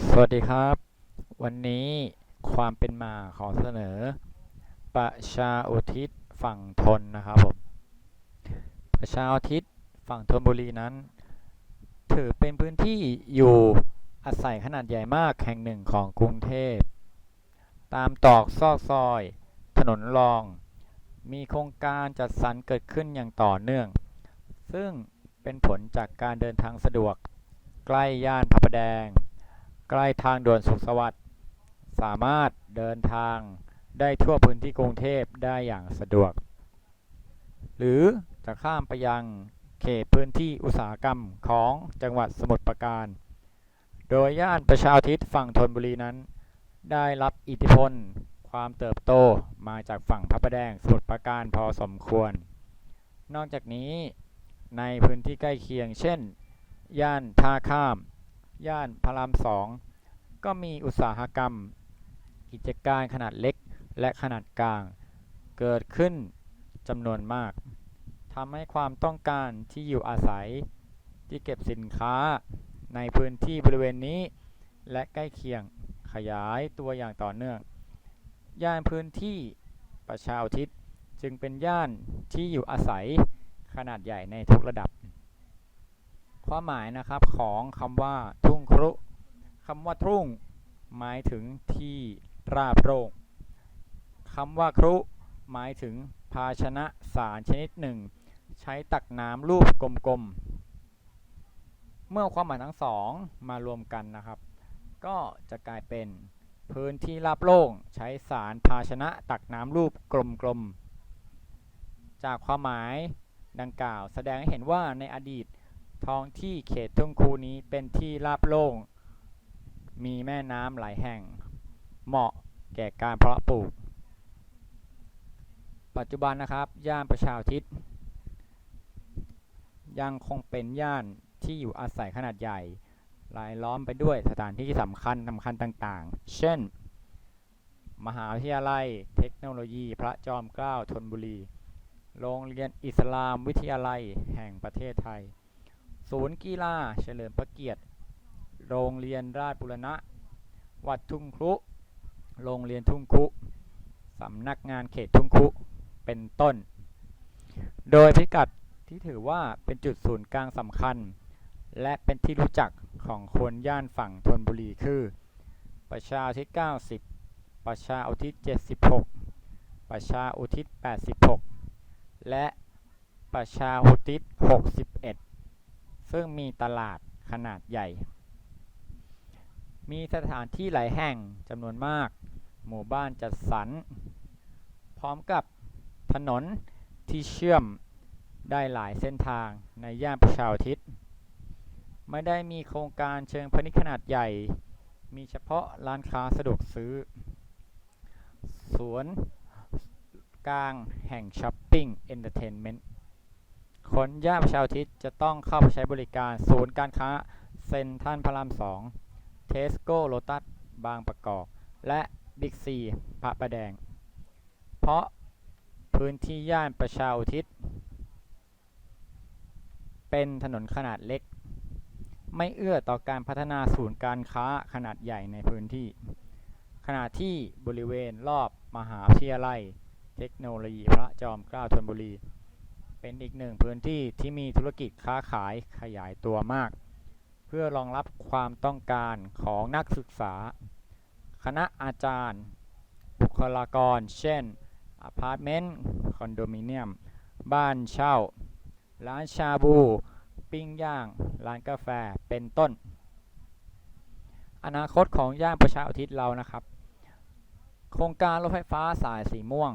สวัสดีครับ วันนี้ความเป็นมาขอเสนอ ประชาอุทิศฝั่งทนนะครับผมประชาอุทิศฝั่งธนบุรีนั้น ถือเป็นพื้นที่อยู่อาศัยขนาดใหญ่มากแห่งหนึ่งของกรุงเทพ ตามตอกซอกซอย ถนนรอง มีโครงการจัดสรรเกิดขึ้นอย่างต่อเนื่อง ซึ่งเป็นผลจากการเดินทางสะดวกใกล้ย่านพระประแดง ใกล้ทางด่วนสุขสวัสดิ์สามารถเดินทางได้ทั่วพื้นที่กรุงเทพได้อย่างสะดวก หรือจะข้ามไปยังเขตพื้นที่อุตสาหกรรมของจังหวัดสมุทรปราการ โดยย่านประชาอุทิศฝั่งธนบุรีนั้น ได้รับอิทธิพลความเติบโตมาจากฝั่งพระประแดงสมุทรปราการพอสมควร นอกจากนี้ในพื้นที่ใกล้เคียงเช่น ย่านท่าข้าม ย่านพระรามสอง ก็มีอุตสาหกรรม กิจการขนาดเล็กและขนาดกลาง เกิดขึ้นจำนวนมากทำให้ความต้องการที่อยู่อาศัยที่เก็บสินค้าในพื้นที่บริเวณนี้ และใกล้เคียงขยายตัวอย่างต่อเนื่อง ย่านพื้นที่ประชาอุทิศจึงเป็นย่านที่อยู่อาศัยขนาดใหญ่ในทุกระดับ ความหมายนะครับของคำว่าทุ่งครุ คำว่าทุ่ง หมายถึงที่ราบโล่งคำว่าครุ หมายถึงภาชนะสารชนิดหนึ่ง ใช้ตักน้ำรูปกลมๆ เมื่อความหมายทั้งสองมารวมกันนะครับ ก็จะกลายเป็นพื้นที่ราบโล่งใช้สารภาชนะตักน้ำรูปกลมๆ จากความหมายดังกล่าวแสดงให้เห็นว่าในอดีตท้องที่เขตทุ่งคูนี้เป็นที่ราบโล่ง มีแม่น้ำหลายแห่ง เหมาะแก่การเพาะปลูก ปัจจุบันนะครับ ย่านประชาอุทิศ ยังคงเป็นย่านที่อยู่อาศัยขนาดใหญ่ รายล้อมไปด้วยสถานที่สำคัญสำคัญต่างๆ เช่น มหาวิทยาลัยเทคโนโลยีพระจอมเกล้าธนบุรี โรงเรียนอิสลามวิทยาลัยแห่งประเทศไทย ศูนย์กีฬาเฉลิมพระเกียรติ โรงเรียนราชบุรณะ วัดทุ่งครุ โรงเรียนทุ่งครุสำนักงานเขตทุ่งครุเป็นต้น โดยพิกัดที่ถือว่าเป็นจุดศูนย์กลางสำคัญ และเป็นที่รู้จักของคนย่านฝั่งธนบุรีคือ ประชาอุทิศ90 ประชาอุทิศ 76 ประชาอุทิศ 86 และประชาอุทิศ 61 ซึ่งมีตลาดขนาดใหญ่ มีสถานที่หลายแห่งจำนวนมาก หมู่บ้านจัดสรร พร้อมกับถนนที่เชื่อมได้หลายเส้นทางในย่านประชาอุทิศ ไม่ได้มีโครงการเชิงพาณิชย์ขนาดใหญ่ มีเฉพาะร้านค้าสะดวกซื้อ สวนกลางแห่งช้อปปิ้งเอนเตอร์เทนเมนต์ คนย่านประชาอุทิศจะต้องเข้าไปใช้บริการศูนย์การค้าเซ็นทรัลพระรามสอง เทสโก้โลตัสบางประกอบ และบิ๊กซีพระประแดง เพราะพื้นที่ย่านประชาอุทิศ เป็นถนนขนาดเล็ก ไม่เอื้อต่อการพัฒนาศูนย์การค้าขนาดใหญ่ในพื้นที่ ขณะที่บริเวณรอบมหาวิทยาลัย เทคโนโลยีพระจอมเกล้าธนบุรี เป็นอีกหนึ่งพื้นที่ที่มีธุรกิจค้าขายขยายตัวมาก พื่อรองรับความต้องการของนักศึกษา คณะอาจารย์ บุคลากร เช่นอพาร์ตเมนต์คอนโดมิเนียม บ้านเช่า ร้านชาบู ปิ้งย่าง ร้านกาแฟ เป็นต้น อนาคตของย่านประชาอุทิศเรานะครับ โครงการรถไฟฟ้าสายสีม่วง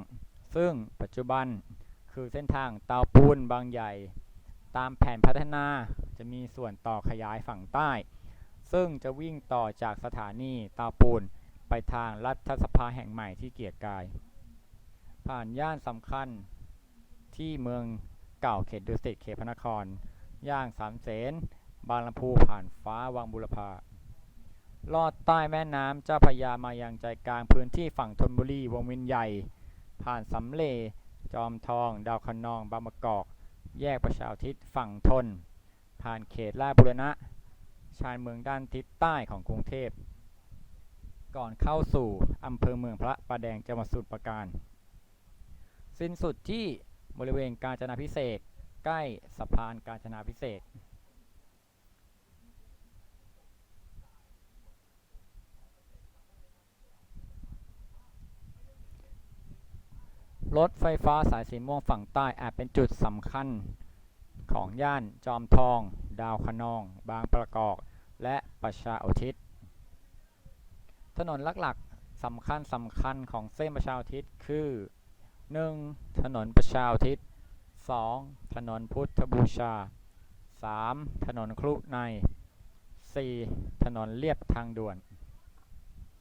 ซึ่งปัจจุบันคือเส้นทางเตาปูนบางใหญ่ ตามแผนพัฒนา จะมีส่วนต่อขยายฝั่งใต้ ซึ่งจะวิ่งต่อจากสถานีตาปูนไปทางรัฐสภาแห่งใหม่ที่เกียรติกาย ผ่านย่านสำคัญที่เมืองเก่าเขตดุสิตเขตพระนคร ย่างสามเสนบางลำพูผ่านฟ้าวังบุรพาลอดใต้แม่น้ำเจ้าพระยามายังใจกลางพื้นที่ฝั่งธนบุรีวงเวินใหญ่ ผ่านสำเลจอมทอง ดาวคะนองบางมะกอกแยกประชาทิศฝั่งทนานเขตราชบุรณะ ชานเมืองด้านทิศใต้ของกรุงเทพ ก่อนเข้าสู่อำเภอเมืองพระประแดงจังหวัดสุพรราการ สิ้นสุดที่บริเวณกาญจนาพิเศษใกล้สะพานกาญจนาพิเศษรถไฟฟ้าสายสีม่วงฝั่งใต้อาจเป็นจุดสำคัญ ของย่านจอมทอง ดาวคะนอง บางประกอบและประชาอุทิศ ถนนหลักๆสำคัญสำคัญของเส้นประชาอุทิศคือ 1. ถนนประชาอุทิศ 2. ถนนพุทธบูชา 3. ถนนครุใน 4. ถนนเลียบทางด่วน